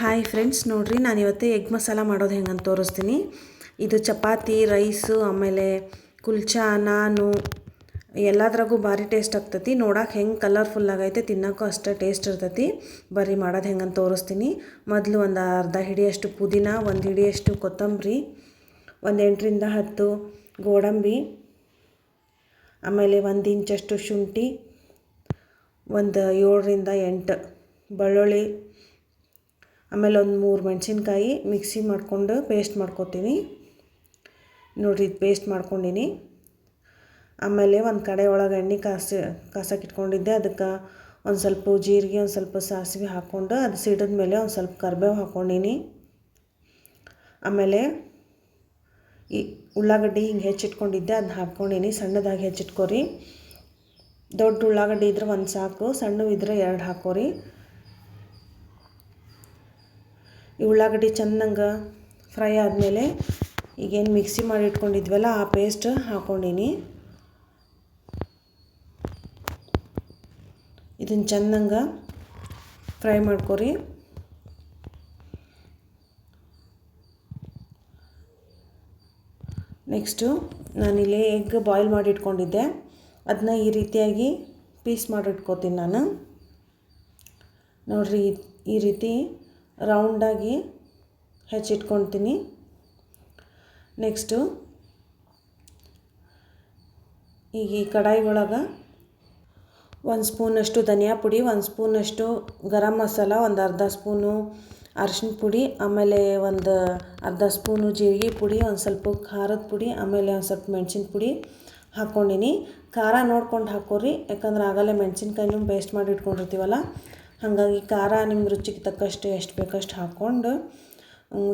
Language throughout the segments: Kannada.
ಹಾಯ್ ಫ್ರೆಂಡ್ಸ್ ನೋಡಿರಿ ನಾನು ಇವತ್ತು ಎಗ್ ಮಸಾಲ ಮಾಡೋದು ಹೆಂಗಂತ ತೋರಿಸ್ತೀನಿ. ಇದು ಚಪಾತಿ ರೈಸು ಆಮೇಲೆ ಕುಲ್ಚಾ ನಾನು ಎಲ್ಲದ್ರಾಗೂ ಭಾರಿ ಟೇಸ್ಟ್ ಆಗ್ತೈತಿ. ನೋಡೋಕೆ ಹೆಂಗೆ ಕಲರ್ಫುಲ್ ಆಗೈತೆ, ತಿನ್ನೋಕ್ಕೂ ಅಷ್ಟೇ ಟೇಸ್ಟ್ ಇರ್ತೈತಿ. ಬರೀ ಮಾಡೋದು ಹೆಂಗಂತ ತೋರಿಸ್ತೀನಿ. ಮೊದಲು ಒಂದು ಅರ್ಧ ಹಿಡಿಯಷ್ಟು ಪುದೀನ, ಒಂದು ಹಿಡಿಯಷ್ಟು ಕೊತ್ತಂಬರಿ, ಒಂದು ಎಂಟರಿಂದ ಹತ್ತು ಗೋಡಂಬಿ, ಆಮೇಲೆ ಒಂದು ಇಂಚಷ್ಟು ಶುಂಠಿ, ಒಂದು ಏಳರಿಂದ ಎಂಟು ಬೆಳ್ಳುಳ್ಳಿ ಆಮೇಲೆ ಒಂದು ಮೂರು ಮೆಣಸಿನ್ಕಾಯಿ ಮಿಕ್ಸಿ ಮಾಡಿಕೊಂಡು ಪೇಸ್ಟ್ ಮಾಡ್ಕೊತೀನಿ. ನೋಡಿರಿ ಇದು ಪೇಸ್ಟ್ ಮಾಡ್ಕೊಂಡಿನಿ. ಆಮೇಲೆ ಒಂದು ಕಡೆ ಒಳಗೆ ಎಣ್ಣೆ ಕಾಸಿ, ಕಾಸಕ್ಕೆ ಇಟ್ಕೊಂಡಿದ್ದೆ. ಅದಕ್ಕೆ ಒಂದು ಸ್ವಲ್ಪ ಜೀರಿಗೆ, ಒಂದು ಸ್ವಲ್ಪ ಸಾಸಿವೆ ಹಾಕ್ಕೊಂಡು ಅದು ಸಿಡಿದ ಮೇಲೆ ಒಂದು ಸ್ವಲ್ಪ ಕರಿಬೇವು ಹಾಕ್ಕೊಂಡಿನಿ. ಆಮೇಲೆ ಈ ಉಳ್ಳಾಗಡ್ಡಿ ಹಿಂಗೆ ಹೆಚ್ಚಿಟ್ಕೊಂಡಿದ್ದೆ, ಅದನ್ನ ಹಾಕ್ಕೊಂಡಿನಿ. ಸಣ್ಣದಾಗಿ ಹೆಚ್ಚಿಟ್ಕೊರಿ. ದೊಡ್ಡ ಉಳ್ಳಾಗಡ್ಡಿ ಇದ್ರೆ ಒಂದು ಸಾಕು ಸಣ್ಣವಿದ್ರೆ ಎರಡು ಹಾಕೋರಿ. ಈ ಉಳ್ಳಾಗಡ್ಡಿ ಚೆನ್ನಾಗಿ ಫ್ರೈ ಆದಮೇಲೆ ಈಗೇನು ಮಿಕ್ಸಿ ಮಾಡಿ ಇಟ್ಕೊಂಡಿದ್ವಲ್ಲ, ಆ ಪೇಸ್ಟ್ ಹಾಕ್ಕೊಂಡೀನಿ ಇದನ್ನು ಚೆನ್ನಾಗಿ ಫ್ರೈ ಮಾಡ್ಕೊರಿ. ನೆಕ್ಸ್ಟು ನಾನಿಲ್ಲಿ ಎಗ್ ಬಾಯ್ಲ್ ಮಾಡಿ ಇಟ್ಕೊಂಡಿದ್ದೆ. ಅದನ್ನ ಈ ರೀತಿಯಾಗಿ ಪೀಸ್ ಮಾಡಿಟ್ಕೋತೀನಿ ನಾನು. ನೋಡಿರಿ, ಈ ರೀತಿ ರೌಂಡಾಗಿ ಹೆಚ್ಚಿಟ್ಕೊತೀನಿ ನೆಕ್ಸ್ಟು, ಈಗ ಈ ಕಡಾಯಿ ಒಳಗೆ ಒಂದು ಸ್ಪೂನಷ್ಟು ಧನಿಯಾ ಪುಡಿ, ಒಂದು ಸ್ಪೂನಷ್ಟು ಗರಂ ಮಸಾಲ, ಒಂದು ಅರ್ಧ ಸ್ಪೂನು ಅರಿಶಿನ ಪುಡಿ, ಆಮೇಲೆ ಒಂದು ಅರ್ಧ ಸ್ಪೂನು ಜೀರಿಗೆ ಪುಡಿ, ಒಂದು ಸ್ವಲ್ಪ ಖಾರದ ಪುಡಿ, ಆಮೇಲೆ ಒಂದು ಸ್ವಲ್ಪ ಮೆಣಸಿನ ಪುಡಿ ಹಾಕ್ಕೊಂಡಿನಿ. ಖಾರ ನೋಡ್ಕೊಂಡು ಹಾಕೋರಿ ಯಾಕಂದ್ರೆ ಆಗಲೇ ಮೆಣಸಿನ್ಕಾಯಿನೂ ಪೇಸ್ಟ್ ಮಾಡಿ ಇಟ್ಕೊಂಡಿರ್ತೀವಲ್ಲ ಹಾಗಾಗಿ ಖಾರ ನಿಮ್ಮ ರುಚಿಗೆ ತಕ್ಕಷ್ಟು ಎಷ್ಟು ಬೇಕಷ್ಟು ಹಾಕ್ಕೊಂಡು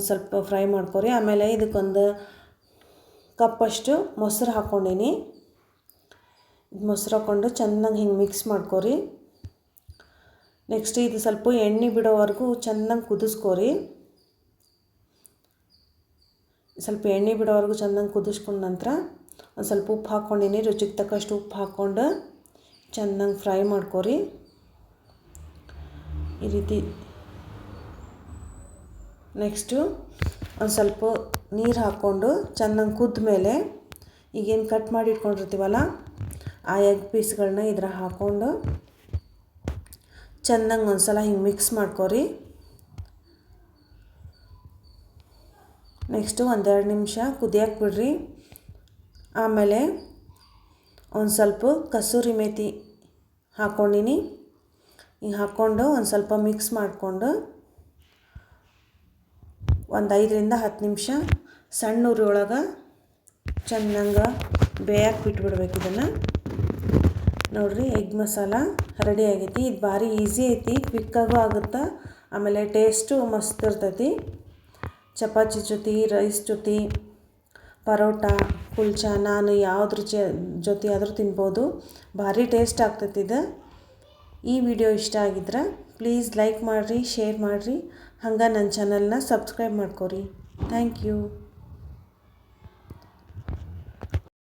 ಸ್ವಲ್ಪ ಫ್ರೈ ಮಾಡ್ಕೊರಿ. ಆಮೇಲೆ ಇದಕ್ಕೊಂದು ಕಪ್ಪಷ್ಟು ಮೊಸರು ಹಾಕ್ಕೊಂಡೀನಿ. ಮೊಸರು ಹಾಕ್ಕೊಂಡು ಚೆನ್ನಾಗಿ ಹಿಂಗೆ ಮಿಕ್ಸ್ ಮಾಡ್ಕೊರಿ. ನೆಕ್ಸ್ಟ್ ಇದು ಸ್ವಲ್ಪ ಎಣ್ಣೆ ಬಿಡೋವರೆಗೂ ಚೆನ್ನಾಗಿ ಕುದಿಸ್ಕೊರಿ. ಸ್ವಲ್ಪ ಎಣ್ಣೆ ಬಿಡೋವರೆಗೂ ಚೆನ್ನಾಗಿ ಕುದಿಸ್ಕೊಂಡ ನಂತರ ಒಂದು ಸ್ವಲ್ಪ ಉಪ್ಪು ಹಾಕ್ಕೊಂಡೀನಿ. ರುಚಿಗೆ ತಕ್ಕಷ್ಟು ಉಪ್ಪು ಹಾಕ್ಕೊಂಡು ಚೆನ್ನಾಗಿ ಫ್ರೈ ಮಾಡ್ಕೊರಿ. ಈ ರೀತಿ. ನೆಕ್ಸ್ಟು ಒಂದು ಸ್ವಲ್ಪ ನೀರು ಹಾಕ್ಕೊಂಡು ಚೆನ್ನಾಗಿ ಕುದ್ದ ಮೇಲೆ ಈಗೇನು ಕಟ್ ಮಾಡಿ ಇಟ್ಕೊಂಡಿರ್ತೀವಲ್ಲ, ಆ ಎಗ್ ಪೀಸ್ಗಳನ್ನ ಇದ್ರ ಹಾಕ್ಕೊಂಡು ಚೆನ್ನಾಗಿ ಒಂದು ಸಲ ಹಿಂಗೆ ಮಿಕ್ಸ್ ಮಾಡ್ಕೊರಿ. ನೆಕ್ಸ್ಟು ಒಂದೆರಡು ನಿಮಿಷ ಕುದಿಯಕ್ಕೆ ಬಿಡ್ರಿ. ಆಮೇಲೆ ಒಂದು ಸ್ವಲ್ಪ ಕಸೂರಿ ಮೇತಿ ಹಾಕ್ಕೊಂಡಿನಿ ಹಿಂಗೆ ಹಾಕ್ಕೊಂಡು ಒಂದು ಸ್ವಲ್ಪ ಮಿಕ್ಸ್ ಮಾಡಿಕೊಂಡು ಒಂದು ಐದರಿಂದ ಹತ್ತು ನಿಮಿಷ ಸಣ್ಣ ಉರಿಯೊಳಗೆ ಚೆನ್ನಾಗ ಬೇಯಕ್ಕೆ ಬಿಟ್ಬಿಡ್ಬೇಕು ಇದನ್ನು. ನೋಡಿರಿ, ಎಗ್ ಮಸಾಲ ರೆಡಿ ಆಗೈತಿ. ಇದು ಭಾರಿ ಈಸಿ ಐತಿ ಕ್ವಿಕ್ಕಾಗೂ ಆಗುತ್ತೆ. ಆಮೇಲೆ ಟೇಸ್ಟು ಮಸ್ತ್ ಇರ್ತೈತಿ. ಚಪಾತಿ ಜೊತೆ ರೈಸ್ ಜೊತೆ, ಪರೋಟ, ಕುಲ್ಚಾ, ನಾನು ಯಾವ್ದ್ರ ಜೊತೆ ಆದರೂ ತಿನ್ಬೋದು. ಭಾರಿ ಟೇಸ್ಟ್ ಆಗ್ತೈತಿ ಇದು. ಈ ವಿಡಿಯೋ ಇಷ್ಟ ಆಗಿದ್ರೆ ಪ್ಲೀಸ್ ಲೈಕ್ ಮಾಡಿರಿ ಶೇರ್ ಮಾಡಿರಿ. ಹಂಗೆ ನನ್ನ ಚಾನಲ್ನ ಸಬ್ಸ್ಕ್ರೈಬ್ ಮಾಡ್ಕೊರಿ. Thank you